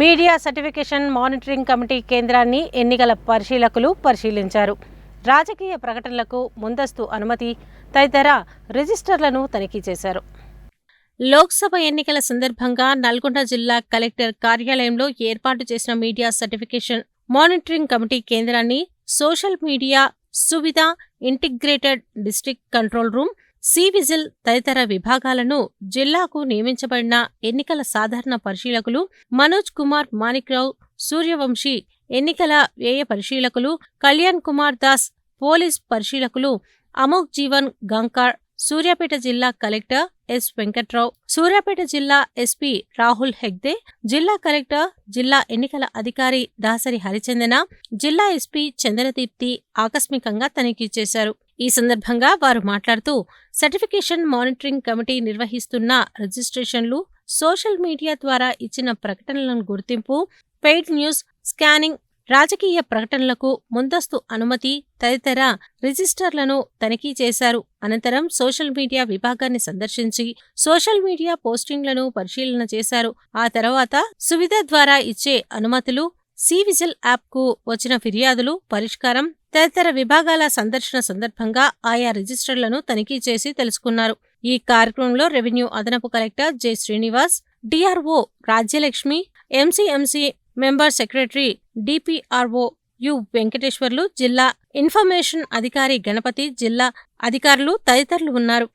Media certification monitoring committee కేంద్రాన్ని ఎన్నికల పరిశీలకులు పరిశీలించారు. రాజకీయ ప్రకటనలకు ముందస్తు అనుమతి తదితర రిజిస్టర్లను తనిఖీ చేశారు. లోక్సభ ఎన్నికల సందర్భంగా నల్గొండ జిల్లా కలెక్టర్ కార్యాలయంలో ఏర్పాటు చేసిన మీడియా సర్టిఫికేషన్ మానిటరింగ్ కమిటీ కేంద్రాన్ని social media Suvidha integrated district control room C vigil తదితర విభాగాలను జిల్లాకు నియమించబడిన ఎన్నికల సాధారణ పరిశీలకులు మనోజ్ కుమార్ మాణిక్రావు సూర్యవంశీ ఎన్నికల వ్యయ పరిశీలకులు కళ్యాణ్ కుమార్ దాస్ పోలీస్ పరిశీలకులు అమోక్ జీవన్ గంకార్ సూర్యాపేట జిల్లా కలెక్టర్ ఎస్ వెంకట్రావు సూర్యాపేట జిల్లా ఎస్పీ రాహుల్ హెగ్దే జిల్లా కలెక్టర్ జిల్లా ఎన్నికల అధికారి దాసరి హరిచందన జిల్లా ఎస్పీ చంద్రదీప్తి ఆకస్మికంగా తనిఖీ చేశారు. ఈ సందర్భంగా వారు మాట్లాడుతూ సర్టిఫికేషన్ మానిటరింగ్ కమిటీ నిర్వహిస్తున్న రిజిస్ట్రేషన్లు సోషల్ మీడియా ద్వారా ఇచ్చిన ప్రకటనలను గుర్తింపు పెయిడ్ న్యూస్ స్కానింగ్ రాజకీయ ప్రకటనలకు ముందస్తు అనుమతి తదితర రిజిస్టర్లను తనిఖీ చేశారు. అనంతరం సోషల్ మీడియా విభాగాన్ని సందర్శించి సోషల్ మీడియా పోస్టింగ్లను పరిశీలన చేశారు. ఆ తర్వాత సువిధ ద్వారా ఇచ్చే అనుమతులు సి విజిల్ యాప్కు వచ్చిన ఫిర్యాదులు పరిష్కారం తదితర విభాగాల సందర్శన సందర్భంగా ఆయా రిజిస్టర్లను తనిఖీ చేసి తెలుసుకున్నారు. ఈ కార్యక్రమంలో రెవెన్యూ అదనపు collector J Srinivas DRO Rajyalakshmi MCMC member secretary DPRO U Venkateswarlu జిల్లా ఇన్ఫర్మేషన్ అధికారి గణపతి జిల్లా అధికారులు తదితరులు ఉన్నారు.